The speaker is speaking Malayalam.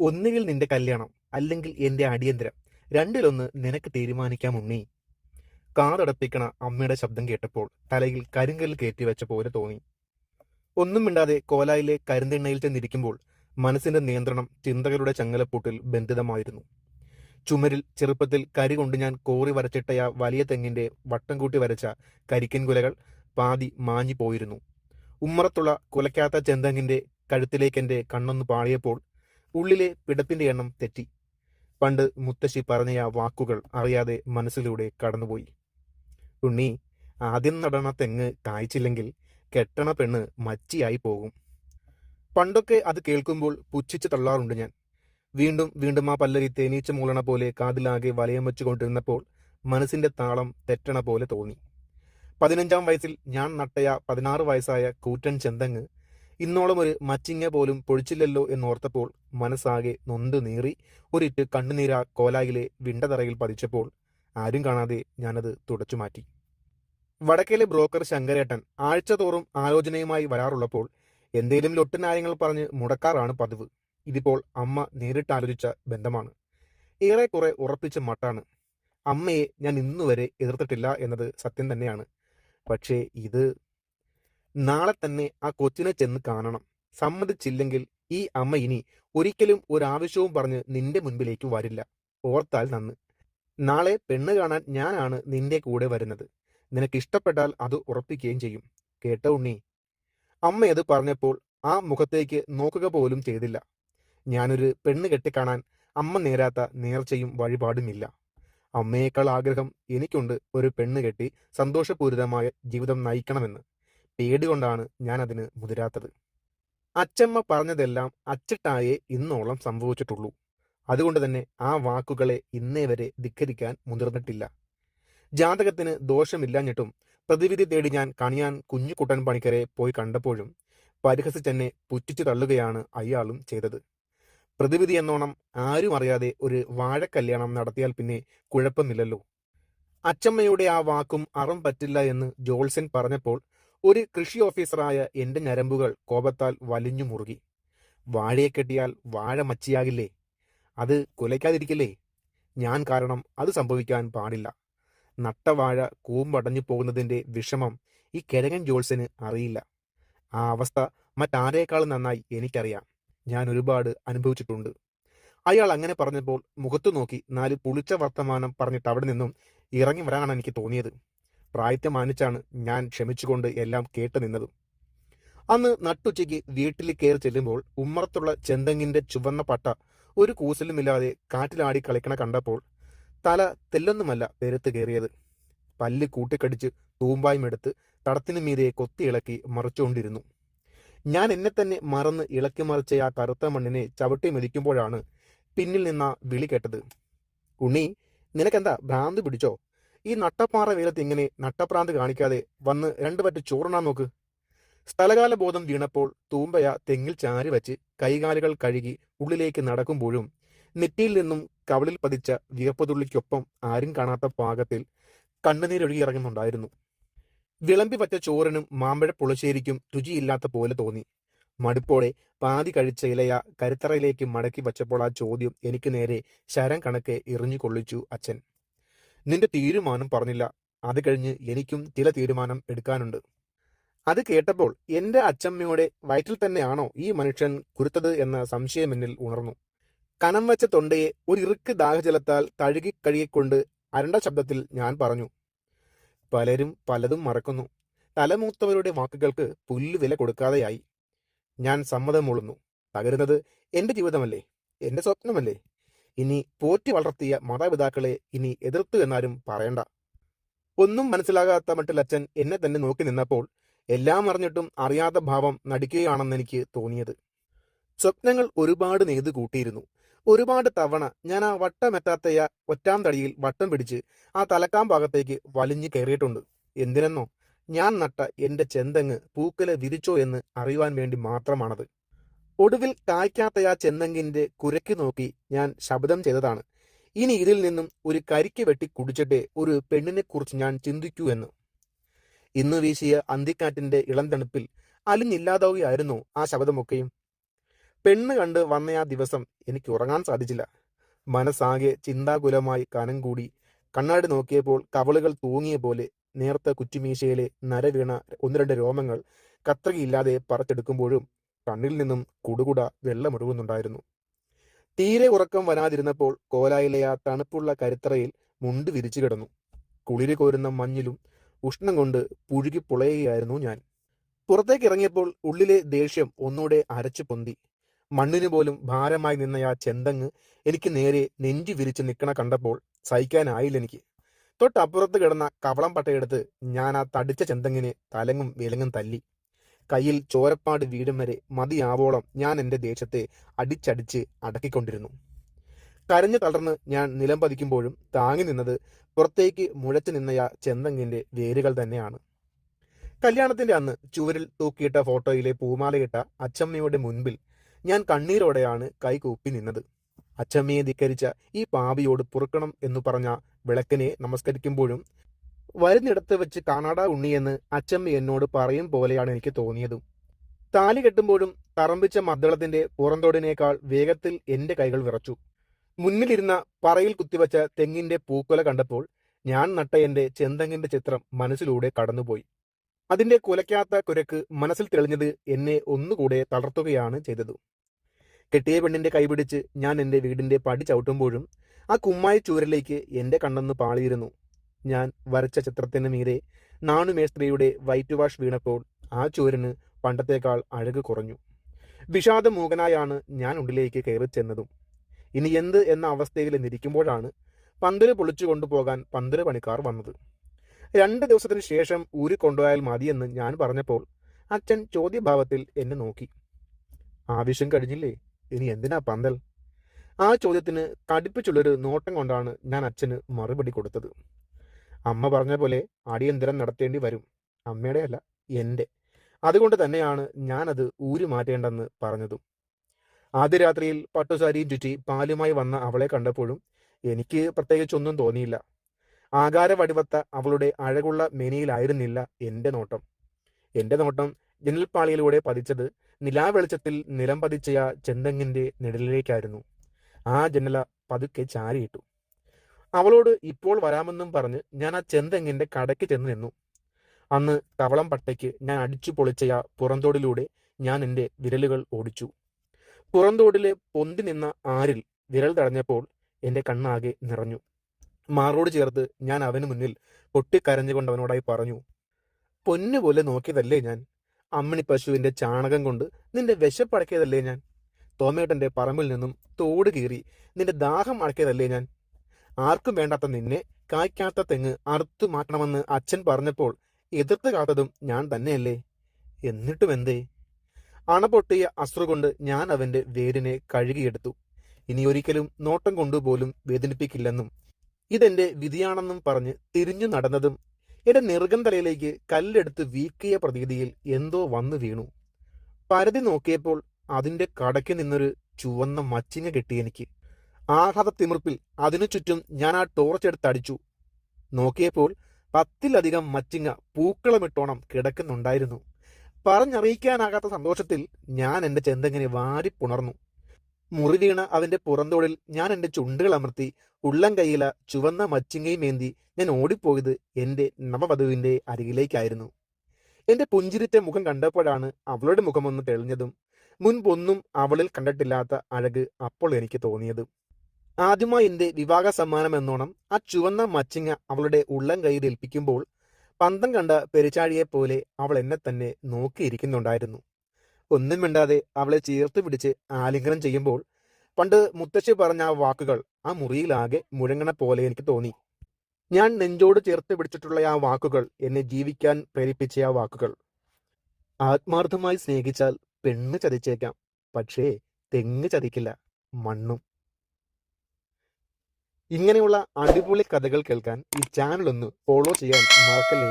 ഒന്നുകിൽ നിന്റെ കല്യാണം അല്ലെങ്കിൽ എന്റെ അടിയന്തരം. രണ്ടിലൊന്ന് നിനക്ക് തീരുമാനിക്കാം ഉണ്ണി. കാതടപ്പിക്കണ അമ്മയുടെ ശബ്ദം കേട്ടപ്പോൾ തലയിൽ കരിങ്കല്ല് കയറ്റി വെച്ച പോലെ തോന്നി. ഒന്നും മിണ്ടാതെ കോലായിലെ കരിന്തെണ്ണയിൽ ചെന്നിരിക്കുമ്പോൾ മനസ്സിന്റെ നിയന്ത്രണം ചിന്തകളുടെ ചങ്ങലപ്പൂട്ടിൽ ബന്ധിതമായിരുന്നു. ചുമരിൽ ചെറുപ്പത്തിൽ കരി കൊണ്ട് ഞാൻ കോറി വരച്ചിട്ടയ വലിയ തെങ്ങിന്റെ വട്ടം കൂട്ടി വരച്ച കരിക്കൻ കുലകൾ പാതി മാഞ്ഞു പോയിരുന്നു ഉമ്മറത്തുള്ള കുലയ്ക്കാത്ത ചെന്തങ്ങിന്റെ കഴുത്തിലേക്കെന്റെ കണ്ണൊന്ന് പാളിയപ്പോൾ ഉള്ളിലെ പിടത്തിന്റെ എണ്ണം തെറ്റി. പണ്ട് മുത്തശ്ശി പറഞ്ഞ ആ വാക്കുകൾ അറിയാതെ മനസ്സിലൂടെ കടന്നുപോയി. ഉണ്ണി ആദ്യം നടണ തെങ്ങ് കായ്ച്ചില്ലെങ്കിൽ കെട്ടണ പെണ്ണ് മച്ചിയായി പോകും. പണ്ടൊക്കെ അത് കേൾക്കുമ്പോൾ പുച്ഛിച്ച് തള്ളാറുണ്ട് ഞാൻ. വീണ്ടും വീണ്ടും ആ പല്ലരി തേനീച്ച മൂളണ പോലെ കാതിലാകെ വലയം വെച്ചുകൊണ്ടിരുന്നപ്പോൾ മനസ്സിന്റെ താളം തെറ്റണ പോലെ തോന്നി. പതിനഞ്ചാം വയസ്സിൽ ഞാൻ നട്ടയ പതിനാറ് വയസ്സായ കൂറ്റൻ ചെന്തങ്ങ് ഇന്നോളം ഒരു മച്ചിങ്ങ പോലും പൊഴിച്ചില്ലല്ലോ എന്നോർത്തപ്പോൾ മനസ്സാകെ നൊന്ത് നീറി ഒരിറ്റ് കണ്ണുനീര കോലായിലെ വിണ്ടതറയിൽ പതിച്ചപ്പോൾ ആരും കാണാതെ ഞാനത് തുടച്ചു മാറ്റി. വടക്കേലെ ബ്രോക്കർ ശങ്കരേട്ടൻ ആഴ്ച തോറും ആലോചനയുമായി വരാറുള്ളപ്പോൾ എന്തേലും ലൊട്ടുന്യായങ്ങൾ പറഞ്ഞ് മുടക്കാറാണ് പതിവ്. ഇതിപ്പോൾ അമ്മ നേരിട്ട് ആലോചിച്ച ബന്ധമാണ്. ഏറെക്കുറെ ഉറപ്പിച്ച മട്ടാണ്. അമ്മയെ ഞാൻ ഇന്നുവരെ എതിർത്തിട്ടില്ല എന്നത് സത്യം തന്നെയാണ്. പക്ഷേ ഇത് നാളെ തന്നെ ആ കൊച്ചിനെ ചെന്ന് കാണണം. സമ്മതിച്ചില്ലെങ്കിൽ ഈ അമ്മ ഇനി ഒരിക്കലും ഒരാവശ്യവും പറഞ്ഞ് നിന്റെ മുൻപിലേക്ക് വരില്ല. ഓർത്താൽ നന്ന്. നാളെ പെണ്ണ് കാണാൻ ഞാനാണ് നിന്റെ കൂടെ വരുന്നത്. നിനക്ക് ഇഷ്ടപ്പെട്ടാൽ അത് ഉറപ്പിക്കുകയും ചെയ്യും. കേട്ടോ ഉണ്ണി. അമ്മ അത് പറഞ്ഞപ്പോൾ ആ മുഖത്തേക്ക് നോക്കുക പോലും ചെയ്തില്ല. ഞാനൊരു പെണ്ണ് കെട്ടിക്കാണാൻ അമ്മ നേരാത്ത നേർച്ചയും വഴിപാടുമില്ല. അമ്മയേക്കാൾ ആഗ്രഹം എനിക്കുണ്ട് ഒരു പെണ്ണ് കെട്ടി സന്തോഷപൂരിതമായ ജീവിതം നയിക്കണമെന്ന്. പേടികൊണ്ടാണ് ഞാൻ അതിന് മുതിരാത്തത്. അച്ചമ്മ പറഞ്ഞതെല്ലാം അച്ചിട്ടായേ ഇന്നോളം സംഭവിച്ചിട്ടുള്ളൂ. അതുകൊണ്ട് തന്നെ ആ വാക്കുകളെ ഇന്നേ വരെ ധിക്കരിക്കാൻ മുതിർന്നിട്ടില്ല. ജാതകത്തിന് ദോഷമില്ലാഞ്ഞിട്ടും പ്രതിവിധി തേടി ഞാൻ കണിയാൻ കുഞ്ഞുകുട്ടൻ പണിക്കരെ പോയി കണ്ടപ്പോഴും പരിഹസിച്ചെന്നെ പുറ്റിച്ചു തള്ളുകയാണ് അയാളും ചെയ്തത്. പ്രതിവിധി എന്നോണം ആരും അറിയാതെ ഒരു വാഴക്കല്യാണം നടത്തിയാൽ പിന്നെ കുഴപ്പമില്ലല്ലോ. അച്ചമ്മയുടെ ആ വാക്കും അറം പറ്റില്ല എന്ന് ജോൾസൻ പറഞ്ഞപ്പോൾ ഒരു കൃഷി ഓഫീസറായ എന്റെ ഞരമ്പുകൾ കോപത്താൽ വലിഞ്ഞു മുറുകി. വാഴയെ കെട്ടിയാൽ വാഴ മച്ചിയാകില്ലേ? അത് കുലയ്ക്കാതിരിക്കില്ലേ? ഞാൻ കാരണം അത് സംഭവിക്കാൻ പാടില്ല. നട്ട വാഴ കൂമ്പടഞ്ഞു പോകുന്നതിന്റെ വിഷമം ഈ കിഴങ്ങൻ ജോൾസിന് അറിയില്ല. ആ അവസ്ഥ മറ്റാരേക്കാളും നന്നായി എനിക്കറിയാം. ഞാൻ ഒരുപാട് അനുഭവിച്ചിട്ടുണ്ട്. അയാൾ അങ്ങനെ പറഞ്ഞപ്പോൾ മുഖത്തു നോക്കി നാല് പുളിച്ച വർത്തമാനം പറഞ്ഞിട്ട് അവിടെ നിന്നും ഇറങ്ങി വരാനാണ് എനിക്ക് തോന്നിയത്. പ്രായത്തെ മാനിച്ചാണ് ഞാൻ ക്ഷമിച്ചുകൊണ്ട് എല്ലാം കേട്ടു നിന്നതും. അന്ന് നട്ടുച്ചയ്ക്ക് വീട്ടിൽ കയറി ചെല്ലുമ്പോൾ ഉമ്മറത്തുള്ള ചെന്തങ്ങിന്റെ ചുവന്ന പട്ട ഒരു കൂസലുമില്ലാതെ കാറ്റിലാടി കളിക്കണ കണ്ടപ്പോൾ തല തെല്ലൊന്നുമല്ല പെരുത്ത് കയറിയത്. പല്ല് കൂട്ടിക്കടിച്ച് തൂമ്പായും എടുത്ത് തടത്തിനു മീതെ കൊത്തിയിളക്കി മറിച്ചുകൊണ്ടിരുന്നു. ഞാൻ എന്നെ തന്നെ മറന്ന് ഇളക്കി മറിച്ച ആ കറുത്ത മണ്ണിനെ ചവിട്ടി മെതിക്കുമ്പോഴാണ് പിന്നിൽ നിന്ന വിളി കേട്ടത്. ഉണ്ണി നിനക്കെന്താ ഭ്രാന്ത് പിടിച്ചോ? ഈ നട്ടപ്പാറ വെയിലത്ത് ഇങ്ങനെ നട്ടപ്രാന്ത് കാണിക്കാതെ വന്ന് രണ്ടു പറ്റ് ചോറുണ്ണാൻ നോക്ക്. സ്ഥലകാല ബോധം വീണപ്പോൾ തൂമ്പയ തെങ്ങിൽ ചാരി വെച്ച് കൈകാലുകൾ കഴുകി ഉള്ളിലേക്ക് നടക്കുമ്പോഴും നെറ്റിയിൽ നിന്നും കവളിൽ പതിച്ച വിയപ്പതുള്ളിക്കൊപ്പം ആരും കാണാത്ത പാകത്തിൽ കണ്ണുനീരൊഴുകി ഇറങ്ങുന്നുണ്ടായിരുന്നു. വിളമ്പി പറ്റ ചോറിനും മാമ്പഴ പുളശ്ശേരിക്കും രുചിയില്ലാത്ത പോലെ തോന്നി. മടുപ്പോടെ പാതി കഴിച്ച ഇലയ കരുത്തറയിലേക്ക് മടക്കി വച്ചപ്പോൾ ആ ചോദ്യം എനിക്ക് നേരെ ശരം കണക്കെ എറിഞ്ഞു കൊള്ളിച്ചു അച്ഛൻ. നിന്റെ തീരുമാനം പറഞ്ഞില്ല. അത് കഴിഞ്ഞ് എനിക്കും ചില തീരുമാനം എടുക്കാനുണ്ട്. അത് കേട്ടപ്പോൾ എന്റെ അച്ചമ്മയുടെ വയറ്റിൽ തന്നെയാണോ ഈ മനുഷ്യൻ കുരുത്തത് എന്ന സംശയം എന്നിൽ ഉണർന്നു. കനം വെച്ച തൊണ്ടയെ ഒരു ഇറുക്ക് ദാഹജലത്താൽ തഴുകി കഴുകിക്കൊണ്ട് അരണ്ട ശബ്ദത്തിൽ ഞാൻ പറഞ്ഞു പലരും പലതും മറക്കുന്നു. തലമൂത്തവരുടെ വാക്കുകൾക്ക് പുല്ല് വില കൊടുക്കാതെയായി. ഞാൻ സമ്മതം മൂളുന്നു. തകരുന്നത് എന്റെ ജീവിതമല്ലേ? എന്റെ സ്വപ്നമല്ലേ? ഇനി പോറ്റി വളർത്തിയ മാതാപിതാക്കളെ ഇനി എതിർത്തു എന്നാരും പറയണ്ട. ഒന്നും മനസ്സിലാകാത്ത മട്ടിൽ അച്ഛൻ എന്നെ തന്നെ നോക്കി നിന്നപ്പോൾ എല്ലാം അറിഞ്ഞിട്ടും അറിയാത്ത ഭാവം നടിക്കുകയാണെന്ന് എനിക്ക് തോന്നിയത്. സ്വപ്നങ്ങൾ ഒരുപാട് നെയ്തു കൂട്ടിയിരുന്നു. ഒരുപാട് തവണ ഞാൻ ആ വട്ടമെത്താത്തയ ഒറ്റാം തടിയിൽ വട്ടം പിടിച്ച് ആ തലക്കാം ഭാഗത്തേക്ക് വലിഞ്ഞു കയറിയിട്ടുണ്ട്. എന്തിനെന്നോ? ഞാൻ നട്ട എന്റെ ചെന്തങ്ങ് പൂക്കൽ വിരിച്ചോ എന്ന് അറിയുവാൻ വേണ്ടി മാത്രമാണത്. ഒടുവിൽ കായ്ക്കാത്ത ആ ചെന്തങ്ങിന്റെ കുരയ്ക്ക് നോക്കി ഞാൻ ശബ്ദം ചെയ്തതാണ്. ഇനി ഇതിൽ നിന്നും ഒരു കരിക്ക് വെട്ടി കുടിച്ചിട്ടേ ഒരു പെണ്ണിനെ കുറിച്ച് ഞാൻ ചിന്തിക്കൂ എന്ന്. ഇന്ന് വീശിയ അന്തിക്കാറ്റിന്റെ ഇളം തണുപ്പിൽ അലിഞ്ഞില്ലാതാവുകയായിരുന്നു ആ ശബ്ദമൊക്കെയും. പെണ്ണ് കണ്ട് വന്ന ആ ദിവസം എനിക്ക് ഉറങ്ങാൻ സാധിച്ചില്ല. മനസ്സാകെ ചിന്താകുലമായി കനം കൂടി കണ്ണാടി നോക്കിയപ്പോൾ കവളുകൾ തൂങ്ങിയ പോലെ നേർത്ത കുറ്റിമീശയിലെ നരവീണ ഒന്ന് രണ്ട് രോമങ്ങൾ കത്രികയില്ലാതെ പറിച്ചെടുക്കുമ്പോഴും കണ്ണിൽ നിന്നും കുടുകുട വെള്ളമൊഴുകുന്നുണ്ടായിരുന്നു. തീരെ ഉറക്കം വരാതിരുന്നപ്പോൾ കോലായിലെ ആ തണുപ്പുള്ള കരുത്തറയിൽ മുണ്ട് വിരിച്ചു കിടന്നു. കുളിര് കോരുന്ന മഞ്ഞിലും ഉഷ്ണം കൊണ്ട് പുഴുകി പുളയുകയായിരുന്നു ഞാൻ. പുറത്തേക്ക് ഇറങ്ങിയപ്പോൾ ഉള്ളിലെ ദേഷ്യം ഒന്നുകൂടെ അരച്ചു പൊന്തി. മണ്ണിന് പോലും ഭാരമായി നിന്ന ആ ചെന്തങ്ങ് എനിക്ക് നേരെ നെഞ്ചു വിരിച്ച് നിൽക്കണ കണ്ടപ്പോൾ സഹിക്കാനായില്ല എനിക്ക്. തൊട്ടപ്പുറത്ത് കിടന്ന കവളം പട്ടയെടുത്ത് ഞാൻ ആ തടിച്ച ചെന്തങ്ങിനെ തലങ്ങും വിലങ്ങും തല്ലി. കയ്യിൽ ചോരപ്പാട് വീടും വരെ മതിയാവോളം ഞാൻ എന്റെ ദേശത്തെ അടിച്ചടിച്ച് അടക്കിക്കൊണ്ടിരുന്നു. കരഞ്ഞു തളർന്ന് ഞാൻ നിലം പതിക്കുമ്പോഴും താങ്ങി നിന്നത് പുറത്തേക്ക് മുഴച്ചു നിന്നയ ചെന്തങ്ങിന്റെ വേരുകൾ തന്നെയാണ്. കല്യാണത്തിന്റെ അന്ന് ചുവരിൽ തൂക്കിയിട്ട ഫോട്ടോയിലെ പൂമാലയിട്ട അച്ചമ്മയുടെ മുൻപിൽ ഞാൻ കണ്ണീരോടെയാണ് കൈകൂപ്പി നിന്നത്. അച്ചമ്മയെ ധിക്കരിച്ച ഈ പാവിയോട് പൊറുക്കണം എന്ന് പറഞ്ഞ വിളക്കിനെ നമസ്കരിക്കുമ്പോഴും വരുന്നിടത്ത് വെച്ച് കാണാടാ ഉണ്ണിയെന്ന് അച്ചമ്മ എന്നോട് പറയും പോലെയാണ് എനിക്ക് തോന്നിയതും. താലി കെട്ടുമ്പോഴും തറമ്പിച്ച മദ്ദളത്തിന്റെ പുറന്തോടിനേക്കാൾ വേഗത്തിൽ എന്റെ കൈകൾ വിറച്ചു. മുന്നിലിരുന്ന പറയിൽ കുത്തിവച്ച തെങ്ങിന്റെ പൂക്കൊല കണ്ടപ്പോൾ ഞാൻ നട്ട എന്റെ ചെന്തങ്ങിന്റെ ചിത്രം മനസ്സിലൂടെ കടന്നുപോയി. അതിന്റെ കുലയ്ക്കാത്ത കുരക്ക് മനസ്സിൽ തെളിഞ്ഞത് എന്നെ ഒന്നുകൂടെ തളർത്തുകയാണ് ചെയ്തത്. കെട്ടിയ പെണ്ണിന്റെ കൈപിടിച്ച് ഞാൻ എന്റെ വീടിന്റെ പടി ചവിട്ടുമ്പോഴും ആ കുമ്മായി ചൂരലേക്ക് എന്റെ കണ്ണെന്ന് പാളിയിരുന്നു. ഞാൻ വരച്ച ചിത്രത്തിന് മീതെ നാണുമേസ്ത്രിയുടെ വൈറ്റ് വാഷ് വീണപ്പോൾ ആ ചോരന് പണ്ടത്തേക്കാൾ അഴക് കുറഞ്ഞു. വിഷാദമൂകനായാണ് ഞാൻ ഉള്ളിലേക്ക് കയറി ചെന്നതും. ഇനി എന്ത് എന്ന അവസ്ഥയിൽ നിരിക്കുമ്പോഴാണ് പന്തൽ പൊളിച്ചു കൊണ്ടുപോകാൻ പന്തൽ പണിക്കാർ വന്നത്. രണ്ട് ദിവസത്തിന് ശേഷം ഊരി കൊണ്ടുപോയാൽ മതിയെന്ന് ഞാൻ പറഞ്ഞപ്പോൾ അച്ഛൻ ചോദ്യഭാവത്തിൽ എന്നെ നോക്കി. ആവശ്യം കഴിഞ്ഞില്ലേ? ഇനി എന്തിനാ പന്തൽ? ആ ചോദ്യത്തിന് കടുപ്പിച്ചുള്ളൊരു നോട്ടം കൊണ്ടാണ് ഞാൻ അച്ഛന് മറുപടി കൊടുത്തത്. അമ്മ പറഞ്ഞ പോലെ അടിയന്തരം നടത്തേണ്ടി വരും. അമ്മയുടെ അല്ല എന്റെ അതുകൊണ്ട് തന്നെയാണ് ഞാനത് ഊരി മാറ്റേണ്ടെന്ന് പറഞ്ഞതും. ആദ്യ രാത്രിയിൽ പട്ടുസാരിയും ചുറ്റി പാലുമായി വന്ന അവളെ കണ്ടപ്പോഴും എനിക്ക് പ്രത്യേകിച്ചൊന്നും തോന്നിയില്ല. ആകാര വടിവത്ത അവളുടെ അഴകുള്ള മെനിയിലായിരുന്നില്ല എന്റെ നോട്ടം. എന്റെ നോട്ടം ജനൽപ്പാളിയിലൂടെ പതിച്ചത് നിലാവെളിച്ചത്തിൽ നിലം പതിച്ചയ ചെന്തങ്ങിന്റെ നിഴലിലേക്കായിരുന്നു. ആ ജനല പതുക്കെ ചാരിയിട്ടു. അവളോട് ഇപ്പോൾ വരാമെന്നും പറഞ്ഞ് ഞാൻ ആ ചെന്തെങ്ങിന്റെ കടയ്ക്ക് ചെന്ന് നിന്നു. അന്ന് കവളം പട്ടയ്ക്ക് ഞാൻ അടിച്ചു പൊളിച്ചയ പുറന്തോടിലൂടെ ഞാൻ എന്റെ വിരലുകൾ ഓടിച്ചു. പുറന്തോടിലെ പൊന്തി നിന്ന ആരിൽ വിരൽ തടഞ്ഞപ്പോൾ എന്റെ കണ്ണാകെ നിറഞ്ഞു. മാറോട് ചേർത്ത് ഞാൻ അവന് മുന്നിൽ പൊട്ടിക്കരഞ്ഞുകൊണ്ട് അവനോടായി പറഞ്ഞു പൊന്നുപോലെ നോക്കിയതല്ലേ ഞാൻ? അമ്മണി പശുവിന്റെ ചാണകം കൊണ്ട് നിന്റെ വിശപ്പടക്കിയതല്ലേ ഞാൻ? തോമേട്ടന്റെ പറമ്പിൽ നിന്നും തോട് കീറി നിന്റെ ദാഹം അടക്കിയതല്ലേ ഞാൻ? ആർക്കും വേണ്ടാത്ത നിന്നെ കായ്ക്കാത്ത തെങ്ങ് അറുത്തു മാറ്റണമെന്ന് അച്ഛൻ പറഞ്ഞപ്പോൾ എതിർത്ത് കാത്തതും ഞാൻ തന്നെയല്ലേ? എന്നിട്ടും എന്തേ? അണപൊട്ടിയ അശ്രു കൊണ്ട് ഞാൻ അവന്റെ വേരിനെ കഴുകിയെടുത്തു. ഇനി ഒരിക്കലും നോട്ടം കൊണ്ടുപോലും വേദനിപ്പിക്കില്ലെന്നും ഇതെന്റെ വിധിയാണെന്നും പറഞ്ഞ് തിരിഞ്ഞു നടന്നതും എന്റെ നിർഗന്ധലയിലേക്ക് കല്ലെടുത്ത് വീക്കിയ പ്രതീതിയിൽ എന്തോ വന്നു വീണു. പരതി നോക്കിയപ്പോൾ അതിന്റെ കടയ്ക്ക് നിന്നൊരു ചുവന്ന മച്ചിങ്ങ കിട്ടി എനിക്ക്. ആഹ്ലാദ തിമിർപ്പിൽ അതിനു ചുറ്റും ഞാൻ ആ ടോർച്ച് എടുത്തടിച്ചു നോക്കിയപ്പോൾ പത്തിലധികം മച്ചിങ്ങ പൂക്കളമിട്ടോണം കിടക്കുന്നുണ്ടായിരുന്നു. പറഞ്ഞറിയിക്കാനാകാത്ത സന്തോഷത്തിൽ ഞാൻ എന്റെ ചെന്തങ്ങനെ വാരിപ്പുണർന്നു. മുറിവീണ അവന്റെ പുറന്തോടിൽ ഞാൻ എന്റെ ചുണ്ടുകൾ അമർത്തി ഉള്ളം കൈയില ചുവന്ന മച്ചിങ്ങയും ഏന്തി ഞാൻ ഓടിപ്പോയത് എന്റെ നവവധുവിന്റെ അരികിലേക്കായിരുന്നു. എന്റെ പുഞ്ചിരിച്ച മുഖം കണ്ടപ്പോഴാണ് അവളുടെ മുഖമൊന്ന് തെളിഞ്ഞതും മുൻപൊന്നും അവളിൽ കണ്ടിട്ടില്ലാത്ത അഴക് അപ്പോൾ എനിക്ക് തോന്നിയത്. ആദ്യമായി എന്റെ വിവാഹ സമ്മാനം എന്നോണം ആ ചുവന്ന മച്ചിങ്ങ അവളുടെ ഉള്ളം കയ്യിൽ ഏൽപ്പിക്കുമ്പോൾ പന്തം കണ്ട പെരിച്ചാഴിയെ പോലെ അവൾ എന്നെ തന്നെ നോക്കിയിരിക്കുന്നുണ്ടായിരുന്നു. ഒന്നും മിണ്ടാതെ അവളെ ചേർത്ത് പിടിച്ച് ആലിംഗനം ചെയ്യുമ്പോൾ പണ്ട് മുത്തശ്ശി പറഞ്ഞ ആ വാക്കുകൾ ആ മുറിയിലാകെ മുഴങ്ങണ പോലെ എനിക്ക് തോന്നി. ഞാൻ നെഞ്ചോട് ചേർത്ത് പിടിച്ചിട്ടുള്ള ആ വാക്കുകൾ എന്നെ ജീവിക്കാൻ പ്രേരിപ്പിച്ച ആ വാക്കുകൾ. ആത്മാർത്ഥമായി സ്നേഹിച്ചാൽ പെണ്ണ് ചതിച്ചേക്കാം പക്ഷേ തെങ്ങ് ചതിക്കില്ല മണ്ണും. ഇങ്ങനെയുള്ള അടിപൊളി കഥകൾ കേൾക്കാൻ ഈ ചാനൽ ഒന്ന് ഫോളോ ചെയ്യാൻ മറക്കല്ലേ?